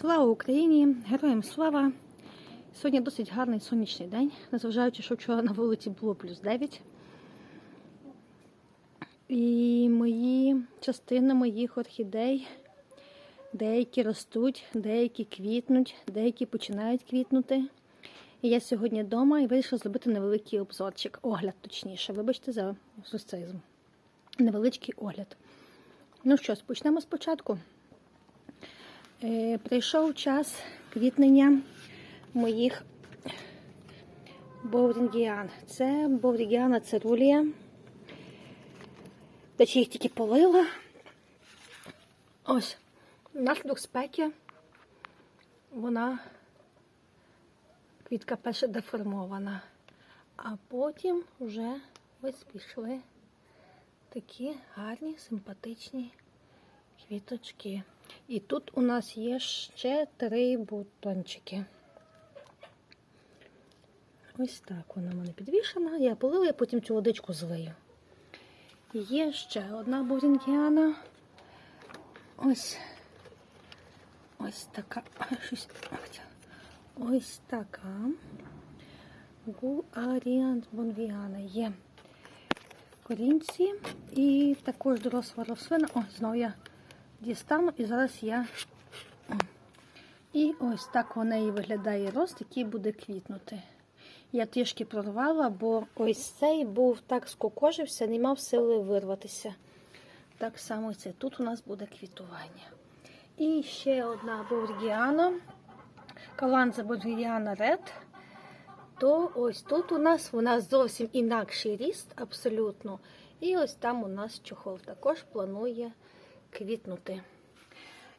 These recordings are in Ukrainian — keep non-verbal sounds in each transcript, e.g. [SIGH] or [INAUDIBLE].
Слава Україні! Героям слава! Сьогодні досить гарний сонячний день, незважаючи, що вчора на вулиці було плюс 9. І мої частини моїх орхідей, деякі ростуть, деякі квітнуть, деякі починають квітнути. І я сьогодні вдома і вирішила зробити невеликий обзорчик, огляд точніше. Вибачте за сусцизм. Невеличкий огляд. Ну що ж, почнемо спочатку. Е, Прийшов час квітнення моїх боврінгіан. Це боврінгіана цирулія. Дачі їх тільки полила. Ось, внаслідок спеки вона квітка перша деформована. А потім вже ось пішли такі гарні, симпатичні квіточки. І тут у нас є ще три бутончики. Ось так вона в мене підвішена. Я полила, я потім цю водичку злию. Є ще одна бурінгіана. Ось ось така. Ось така. Гуаріан бонвіана є корінці. І також доросла рослина. О, знову я дістану і зараз я. І ось так у неї виглядає рост, який буде квітнути. Я трішки прорвала, бо ось цей був так скокожився, не мав сили вирватися. Так само це тут у нас буде квітування. І ще одна боргіана, каланза боргіана Ред. То ось тут у нас у нас зовсім інакший ріст, абсолютно. І ось там у нас чохол також планує квітнути.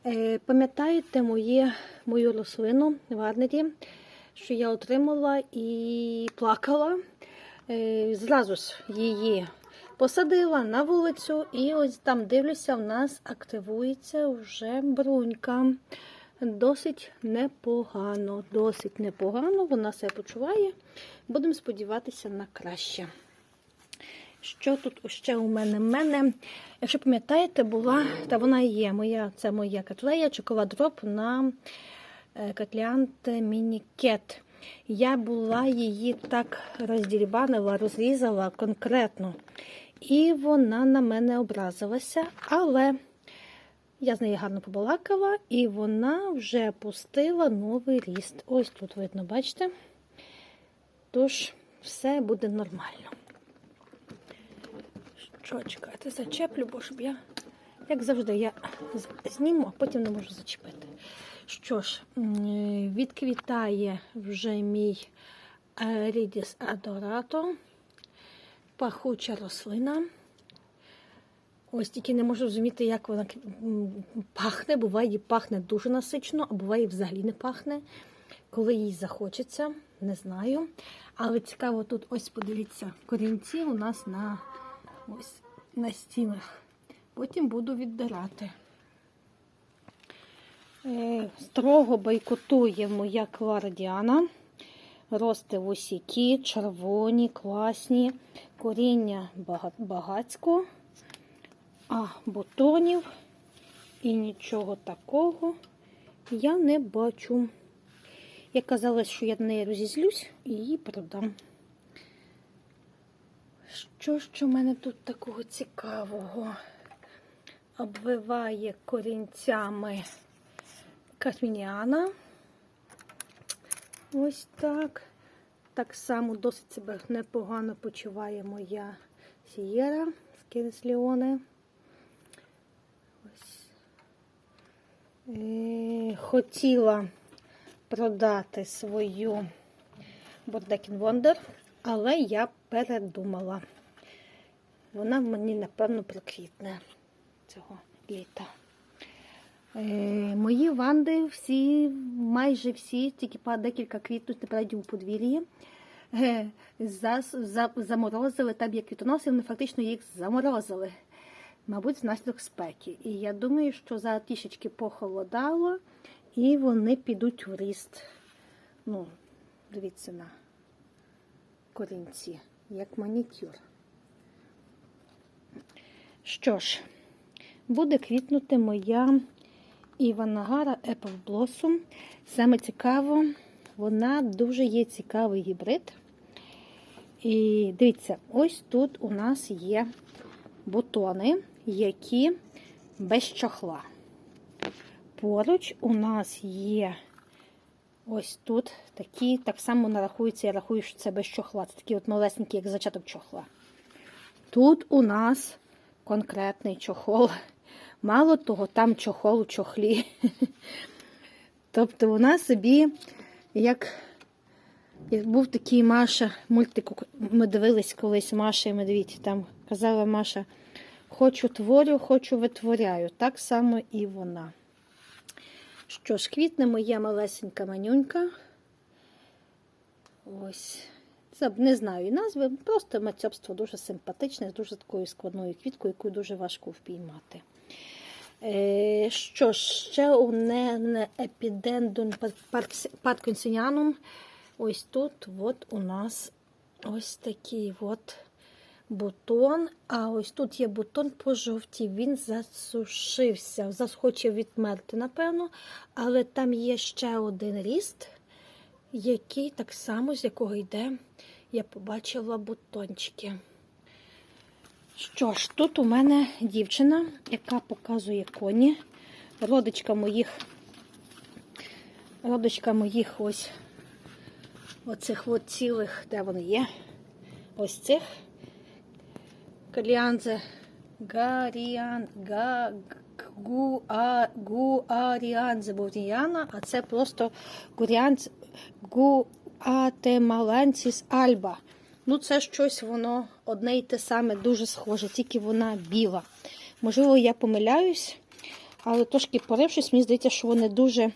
Е, Пам'ятаєте моє, мою рослину в Арнері, що я отримала і плакала. Е, Зразу ж її посадила на вулицю, і ось там дивлюся, в нас активується вже брунька. Досить непогано, досить непогано, вона себе почуває. Будемо сподіватися на краще. Що тут ще у мене? У мене, якщо пам'ятаєте, була, та вона є моя, це моя котлея, чокова дроп на котлянт мінікет. Я була її так роздірбанила, розрізала конкретно. І вона на мене образилася, але я з нею гарно побалакала, і вона вже пустила новий ріст. Ось тут видно, бачите? Тож, все буде нормально. Що чекайте, зачеплю, бо щоб я, як завжди, я зніму, а потім не можу зачепити. Що ж, відквітає вже мій Рідіс Адорато, пахуча рослина. Ось тільки не можу розуміти, як вона пахне. Буває, пахне дуже насичено, а буває взагалі не пахне. Коли їй захочеться, не знаю. Але цікаво, тут ось подивіться, корінці у нас на ось на стінах. Потім буду віддирати. Е, строго бойкотує моя квардіана. Росте вусіки, червоні, класні, коріння багацько, а бутонів і нічого такого я не бачу. Я казала, що я на неї розізлюсь і її продам. Що ж у мене тут такого цікавого? Обвиває корінцями касмініана. Ось так. Так само досить себе непогано почуває моя Сієра з Кінес Ліоне. Е, хотіла продати свою Бордекін Вондер, але я передумала. Вона мені, напевно, проквітне цього літа. Е, мої ванди всі, майже всі, тільки декілька квітнуть напереді у подвір'ї. Е, за, за, заморозили, там як квітоноси, вони фактично їх заморозили. Мабуть, внаслідок спеки. І я думаю, що зараз трішечки похолодало, і вони підуть в ріст. Ну, дивіться на корінці, як манікюр. Що ж, буде квітнути моя Іванагара Apple Blossom. Саме цікаво, вона дуже є цікавий гібрид. І дивіться, ось тут у нас є бутони, які без чохла. Поруч у нас є ось тут такі, так само нарахуються, я рахую, що це без чохла. Це такі от малесенькі, як зачаток чохла. Тут у нас конкретний чохол. Мало того, там чохол у чохлі. [LAUGHS] Тобто вона собі, як як був такий Маша, мультик ми дивились колись Маша і Медвідь. Там казала Маша, хочу творю, хочу витворяю. Так само і вона. Що ж, квітне моя малесенька манюнька. Ось. Це не знаю і назви, просто мацьобство дуже симпатичне, з дуже такою складною квіткою, яку дуже важко впіймати. Е, що ж, ще одне епідендон паркінсіанум. Ось тут от у нас ось такий от бутон. А ось тут є бутон пожовтів, він засушився, захоче відмерти, напевно. Але там є ще один ріст, який так само, з якого йде, я побачила бутончики. Що ж, тут у мене дівчина, яка показує коні. Родичка моїх, родичка моїх ось оцих от цілих, де вони є? Ось цих. Каліанзе Гаріан, га, гуа, Гуаріанзе Бурніяна, а це просто Гуріанз Гуатемаланціс Альба. Ну, це щось воно одне й те саме, дуже схоже, тільки вона біла. Можливо, я помиляюсь, але трошки порившись, мені здається, що вони дуже,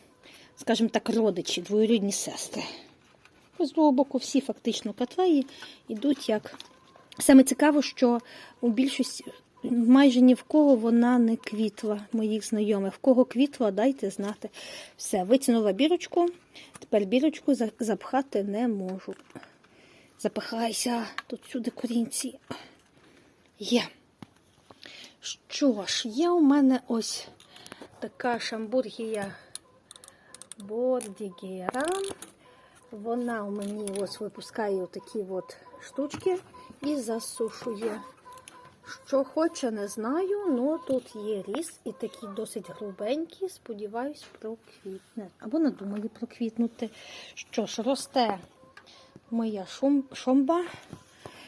скажімо так, родичі, двоюрідні сестри. З другого боку, всі фактично котлеї йдуть як. Саме цікаво, що у більшості майже ні в кого вона не квітла, моїх знайомих. В кого квітла, дайте знати. Все, витягнула бірочку, тепер бірочку запхати не можу. Запихайся, тут сюди корінці. Є. Що ж, є у мене ось така шамбургія Бордігера. Вона у мені ось випускає такі от штучки і засушує. Що хоче, не знаю, але тут є ріс і такі досить грубенькі, сподіваюсь, проквітне. Або надумаю проквітнути. Що ж, росте моя шум, шомба.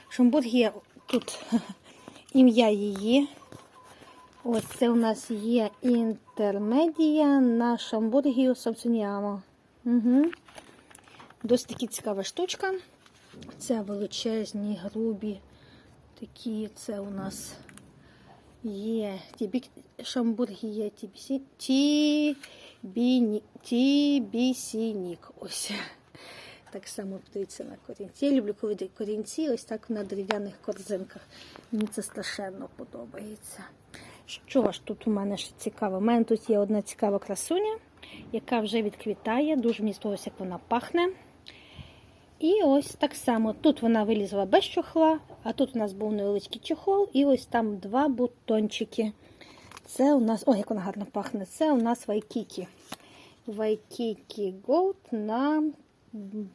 Шомбургія тут [LAUGHS] ім'я її. Ось це у нас є інтермедія на шамбургію. Угу. Досить таки цікава штучка. Це величезні, грубі. Такі це у нас є тібі, шамбурги є тібісінік. Ось. Так само птиця на корінці. Я люблю, коли корінці ось так на дерев'яних корзинках. Мені це страшенно подобається. Що ж тут у мене ще цікаво? У мене тут є одна цікава красуня, яка вже відквітає. Дуже мені сподобалося, як вона пахне. І ось так само. Тут вона вилізла без чохла, а тут у нас був невеличкий чохол, і ось там два бутончики. Це у нас, ой, як вона гарно пахне, це у нас вайкікі. Вайкікі Gold на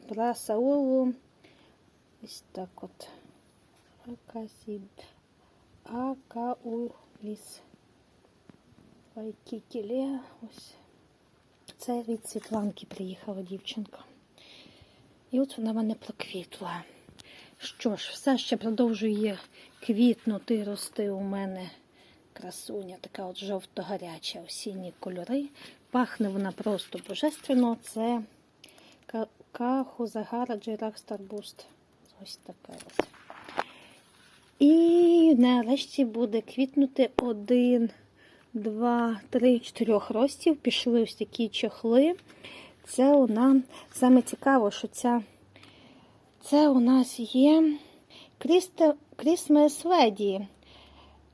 брасаулу. Ось так от. Акасі. Акауліс. Вайкікіле. Ось. Це від Світланки приїхала дівчинка. І от вона в мене проквітла. Що ж, все ще продовжує квітнути, рости у мене красуня, така от жовто-гаряча, осінні кольори. Пахне вона просто божественно. Це Кахузагара Джейрах Старбуст. Ось таке ось. І нарешті буде квітнути один, два, три, чотирьох ростів. Пішли ось такі чохли. Це у нас саме цікаво, що ця, це у нас є Christmas Lady.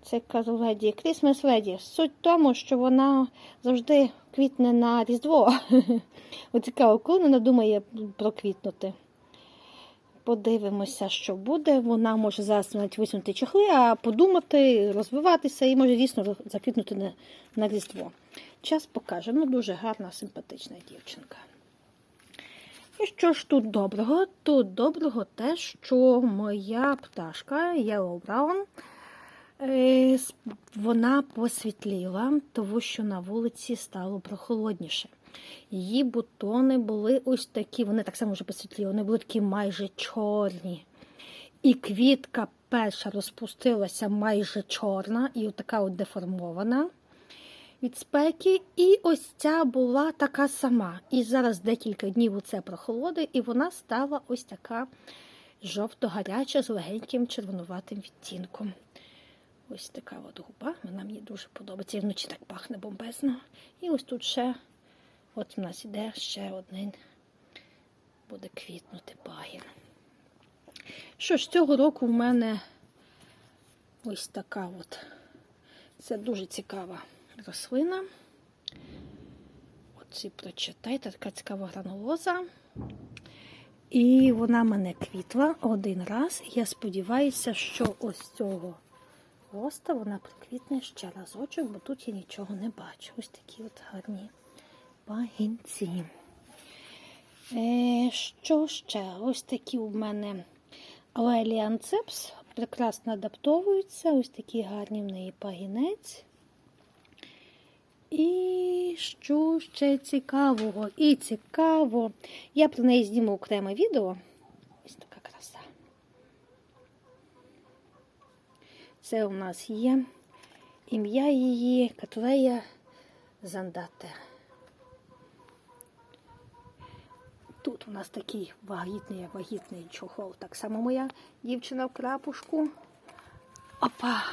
Це кажу леді Christmas Lady. Суть в тому, що вона завжди квітне на Різдво. [LAUGHS] Цікаво, коли вона думає проквітнути. Подивимося, що буде. Вона може зараз навіть висунути чохли, а подумати, розвиватися і може дійсно заквітнути на, на Різдво. Час покаже. Ну, дуже гарна, симпатична дівчинка. І що ж тут доброго? Тут доброго те, що моя пташка Yellow Brown, е, вона посвітліла, тому що на вулиці стало прохолодніше. Її бутони були ось такі, вони так само вже посвітліли, вони були такі майже чорні. І квітка перша розпустилася майже чорна і така от деформована від спеки. І ось ця була така сама. І зараз декілька днів це прохолоди, і вона стала ось така жовто-гаряча з легеньким червонуватим відтінком. Ось така от губа, вона мені дуже подобається. І вночі так пахне бомбезно. І ось тут ще, от у нас іде ще один, буде квітнути пагін. Що ж, цього року в мене ось така от. Це дуже цікава рослина. Оці прочитайте, така цікава гранулоза. І вона мене квітла один раз. Я сподіваюся, що ось цього роста вона приквітне ще разочок, бо тут я нічого не бачу. Ось такі от гарні пагінці. Е, що ще? Ось такі у мене Леліанцепс прекрасно адаптовуються. Ось такі гарні в неї пагінець. І що ще цікавого? І цікаво. Я про неї зніму окреме відео. Ось така краса. Це у нас є ім'я її Катлея Зандате. Тут у нас такий вагітний, вагітний чохол. Так само моя дівчина в крапушку. Опа!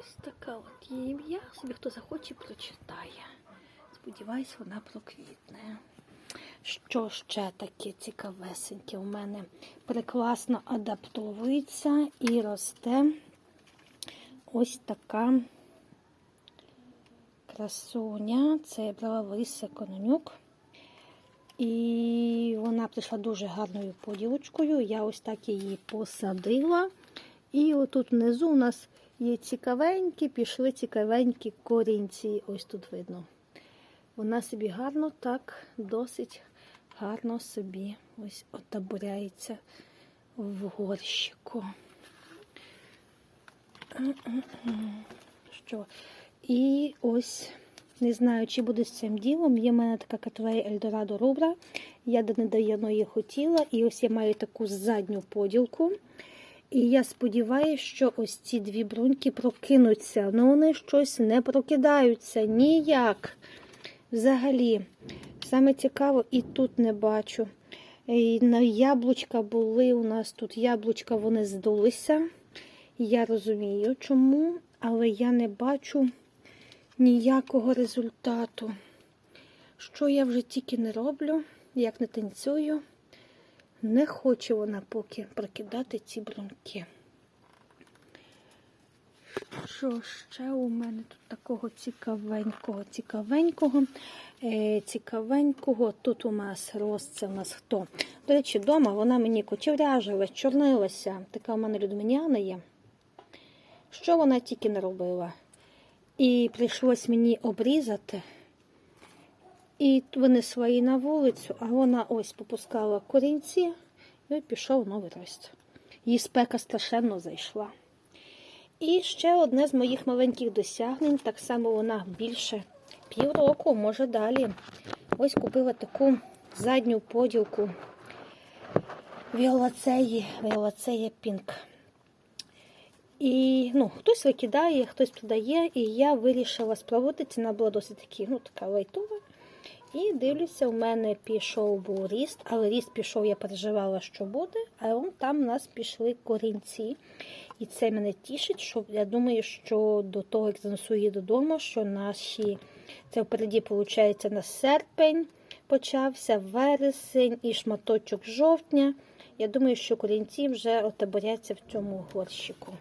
Ось така от є ім'я. Собі хто захоче, прочитає. Сподіваюсь, вона проквітне. Що ще таке цікавесеньке у мене? Прекрасно адаптовується і росте ось така красуня. Це я брала Лариса Кононюк. І вона прийшла дуже гарною поділочкою. Я ось так її посадила. І отут внизу у нас є цікавенькі, пішли цікавенькі корінці. Ось тут видно. Вона собі гарно так, досить гарно собі ось отаборяється в горщику. Що? І ось не знаю, чи буде з цим ділом. Є в мене така катвея Ельдорадо Рубра. Я недавно її хотіла. І ось я маю таку задню поділку. І я сподіваюся, що ось ці дві бруньки прокинуться. Ну вони щось не прокидаються ніяк. Взагалі, саме цікаво, і тут не бачу. І на яблучка були у нас тут яблучка, вони здулися. Я розумію, чому, але я не бачу ніякого результату. Що я вже тільки не роблю, як не танцюю, не хоче вона поки прокидати ці бруньки. Що ще у мене тут такого цікавенького, цікавенького, е, цікавенького. Тут у нас рост, це у нас хто? До речі, вдома вона мені кочевряжилась, чорнилася. Така у мене людминяна є. Що вона тільки не робила? І прийшлось мені обрізати. І винесла її на вулицю, а вона ось попускала корінці і пішов новий рост. Її спека страшенно зайшла. І ще одне з моїх маленьких досягнень, так само вона більше півроку, може далі. Ось купила таку задню поділку віолацеї, віолацея Пінк. І ну, хтось викидає, хтось продає, і я вирішила спробувати. Ціна була досить таки, ну, така лайтова. І дивлюся, у мене пішов був ріст, але ріст пішов, я переживала, що буде, а он там у нас пішли корінці. І це мене тішить, що я думаю, що до того, як занесу її додому, що наші це впереді, виходить, на серпень почався, вересень і шматочок жовтня. Я думаю, що корінці вже отаборяться в цьому горщику.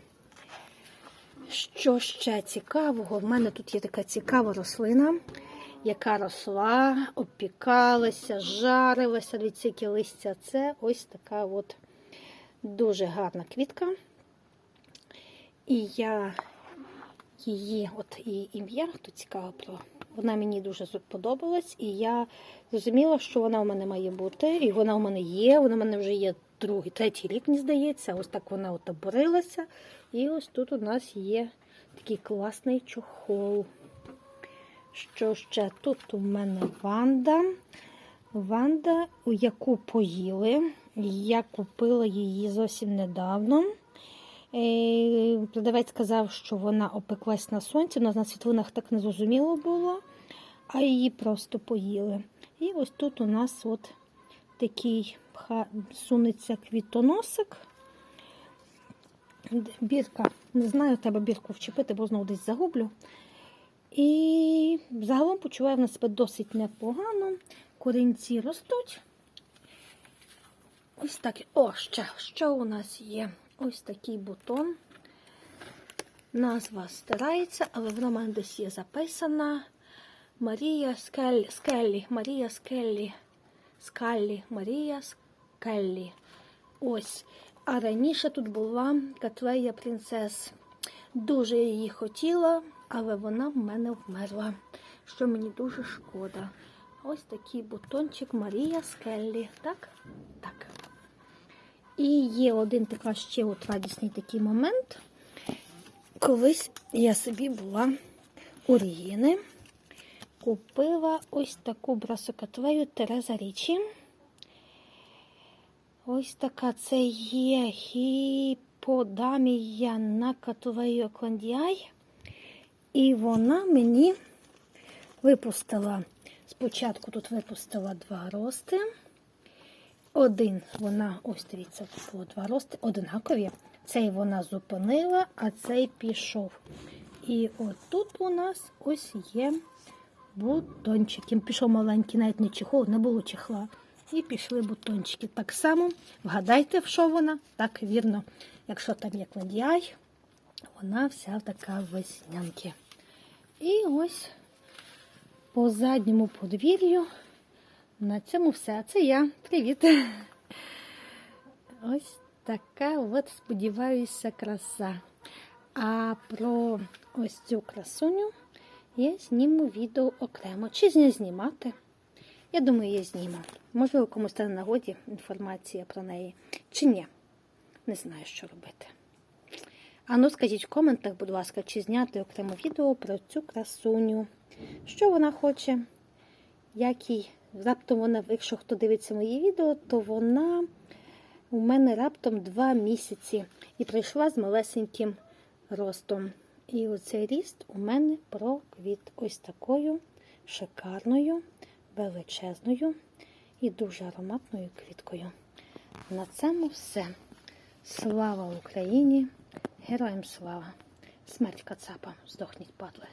Що ще цікавого? В мене тут є така цікава рослина, яка росла, опікалася, жарилася від ціки листя. Це ось така от дуже гарна квітка. І я її от її ім'я, хто цікаво про. Вона мені дуже сподобалась, і я зрозуміла, що вона у мене має бути, і вона у мене є. Вона у мене вже є другий, третій рік, мені здається. Ось так вона от оборилася. І ось тут у нас є такий класний чохол. Що ще тут у мене Ванда. Ванда, у яку поїли. Я купила її зовсім недавно. Е, Продавець сказав, що вона опеклась на сонці, але на світлинах так не зрозуміло було, а її просто поїли. І ось тут у нас от такий сунеться квітоносик. Бірка, не знаю, треба бірку вчепити, бо знову десь загублю. І загалом нас себе досить непогано. Корінці ростуть. Ось так. О, ще, що у нас є? Ось такий бутон. Назва стирається, але вона в мене десь є записана. Марія Скеллі. Скеллі. Марія Скеллі. Скаллі. Марія Скеллі. Ось. А раніше тут була Катлея Принцес. Дуже її хотіла, але вона в мене вмерла. Що мені дуже шкода. Ось такий бутончик Марія Скеллі. Так? Так. І є один така ще от радісний такий момент. Колись я собі була у Ріїни, купила ось таку брасокатлею Тереза Річі. Ось така це є гіподамія на катлею Кландіай. І вона мені випустила. Спочатку тут випустила два рости. Один вона, ось дивіться, було два рости, одинакові. Цей вона зупинила, а цей пішов. І отут у нас ось є бутончики. Пішов маленький, навіть не чехол, не було чехла. І пішли бутончики. Так само вгадайте, в що вона? Так, вірно. Якщо там є кладіай, вона вся така веснянки. І ось по задньому подвір'ю на цьому все. Це я. Привіт. [LAUGHS] Ось така от, сподіваюся, краса. А про ось цю красуню я зніму відео окремо. Чи не знімати? Я думаю, я зніму. Можливо, комусь стане нагоді інформація про неї. Чи ні? Не знаю, що робити. А ну скажіть в коментах, будь ласка, чи зняти окремо відео про цю красуню. Що вона хоче? Як раптом вона, якщо хто дивиться мої відео, то вона у мене раптом два місяці і прийшла з малесеньким ростом. І оцей ріст у мене проквіт ось такою шикарною, величезною і дуже ароматною квіткою. На цьому все. Слава Україні! Героям слава! Смерть Кацапа! Здохніть, падли!